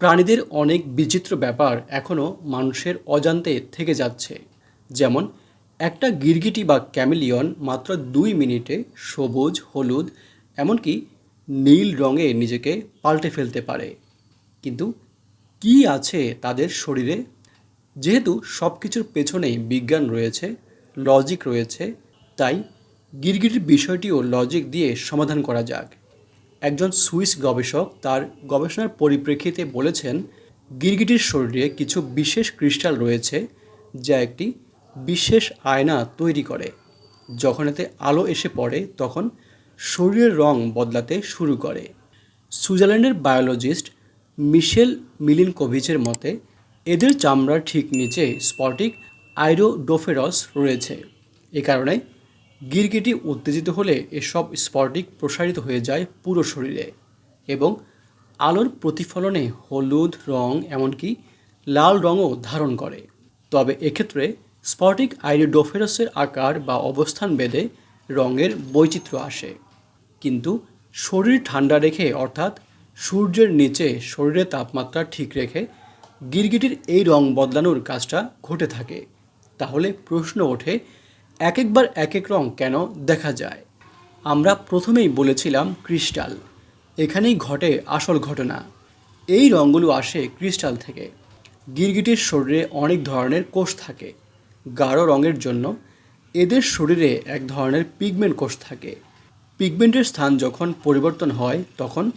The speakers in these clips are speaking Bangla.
প্রাণীদের অনেক বিচিত্র ব্যাপার এখনও মানুষের অজান্তে থেকে যাচ্ছে। যেমন, একটা গিরগিটি বা ক্যামেলিয়ন মাত্র দুই মিনিটে সবুজ, হলুদ, এমনকি নীল রঙে নিজেকে পাল্টে ফেলতে পারে। কিন্তু কি আছে তাদের শরীরে? যেহেতু সব কিছুর পেছনেই বিজ্ঞান রয়েছে লজিক রয়েছে, তাই গিরগিটির বিষয়টিও লজিক দিয়ে সমাধান করা যাক। একজন সুইস গবেষক তার গবেষণার পরিপ্রেক্ষিতে বলেছেন, গিরগিটির শরীরে কিছু বিশেষ ক্রিস্টাল রয়েছে যা একটি বিশেষ আয়না তৈরি করে। যখন এতে আলো এসে পড়ে, তখন শরীরের রং বদলাতে শুরু করে। সুইজারল্যান্ডের বায়োলজিস্ট মিশেল মিলিনকোভিচের মতে, এদের চামড়ার ঠিক নিচে স্পটিক আইরোডোফেরস রয়েছে। এ কারণে গিরগিটি উত্তেজিত হলে এসব স্পটিক প্রসারিত হয়ে যায় পুরো শরীরে এবং আলোর প্রতিফলনে হলুদ রং এমনকি লাল রঙও ধারণ করে। তবে এক্ষেত্রে স্পটিক আইরিডোফেরসের আকার বা অবস্থান বেদে রঙের বৈচিত্র্য আসে। কিন্তু শরীর ঠান্ডা রেখে অর্থাৎ সূর্যের নিচে শরীরের তাপমাত্রা ঠিক রেখে গিরগিটির এই রং বদলানোর কাজটা ঘটে থাকে। তাহলে প্রশ্ন ওঠে এক একবার এক এক রং কেন দেখা যায়? আমরা প্রথমেই বলেছিলাম ক্রিস্টাল। এখানেই ঘটে আসল ঘটনা। এই রঙগুলো আসে ক্রিস্টাল থেকে। গিরগিটির শরীরে অনেক ধরনের কোষ থাকে। গাঢ় রঙের জন্য এদের শরীরে এক ধরনের পিগমেন্ট কোষ থাকে। পিগমেন্টের স্থান যখন পরিবর্তন হয়, তখন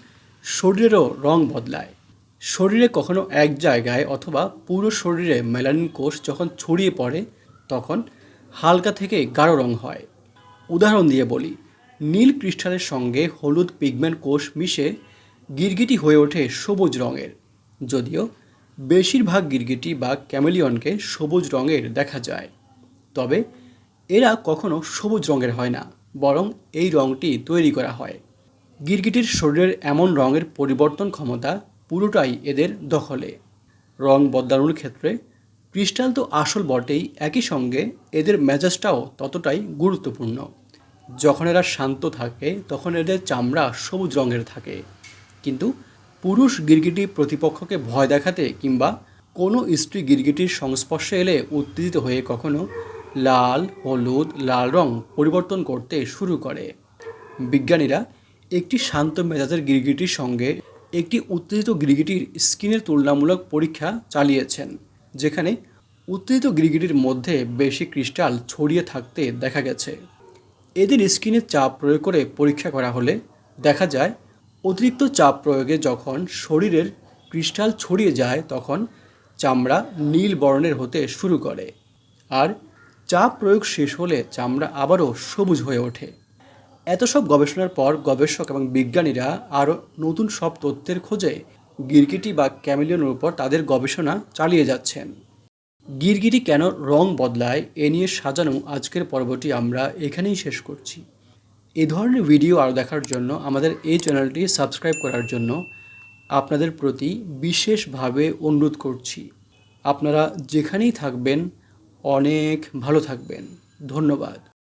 শরীরেরও রং বদলায়। শরীরে কখনো এক জায়গায় অথবা পুরো শরীরে মেলানিন কোষ যখন ছড়িয়ে পড়ে, তখন হালকা থেকে গাঢ় রং হয়। উদাহরণ দিয়ে বলি, নীল ক্রিস্টালের সঙ্গে হলুদ পিগমেন্ট কোষ মিশে গিরগিটি হয়ে ওঠে সবুজ রঙের। যদিও বেশিরভাগ গিরগিটি বা ক্যামেলিয়নকে সবুজ রঙের দেখা যায়। তবে এরা কখনো সবুজ রঙের হয় না, বরং এই রঙটি তৈরি করা হয়। গিরগিটির শরীরের এমন রঙের পরিবর্তন ক্ষমতা পুরোটাই এদের দখলে। রং বদলানোর ক্ষেত্রে ক্রিস্টাল তো আসল বটেই একই সঙ্গে এদের মেজাজটাও ততটাই গুরুত্বপূর্ণ। যখন এরা শান্ত থাকে, তখন এদের চামড়া সবুজ রঙের থাকে। কিন্তু পুরুষ গিরগিটি প্রতিপক্ষকে ভয় দেখাতে কিংবা কোনো স্ত্রী গিরগিটির সংস্পর্শে এলে উত্তেজিত হয়ে কখনো লাল, হলুদ, লাল রং পরিবর্তন করতে শুরু করে। বিজ্ঞানীরা একটি শান্ত মেজাজের গিরগিটির সঙ্গে একটি উত্তেজিত গিরগিটির স্কিনের তুলনামূলক পরীক্ষা চালিয়েছেন। যেখানে উত্তেজিত গিরগিটির মধ্যে বেশি ক্রিস্টাল ছড়িয়ে থাকতে দেখা গেছে। এদের স্কিনে চাপ প্রয়োগ করে পরীক্ষা করা হলে দেখা যায়, অতিরিক্ত চাপ প্রয়োগে যখন শরীরের ক্রিস্টাল ছড়িয়ে যায়, তখন চামড়া নীল বর্ণের হতে শুরু করে। আর চাপ প্রয়োগ শেষ হলে চামড়া আবারও সবুজ হয়ে ওঠে। এত সব গবেষণার পর গবেষক এবং বিজ্ঞানীরা আরও নতুন সব তথ্যের খোঁজে গিরগিটি বা ক্যামেলিয়নের উপর তাদের গবেষণা চালিয়ে যাচ্ছেন। গিরগিটি কেন রং বদলায়, এ নিয়ে সাজানো আজকের পর্বটি আমরা এখানেই শেষ করছি। এ ধরনের ভিডিও আরও দেখার জন্য আমাদের এই চ্যানেলটি সাবস্ক্রাইব করার জন্য আপনাদের প্রতি বিশেষভাবে অনুরোধ করছি। আপনারা যেখানেই থাকবেন, অনেক ভালো থাকবেন। ধন্যবাদ।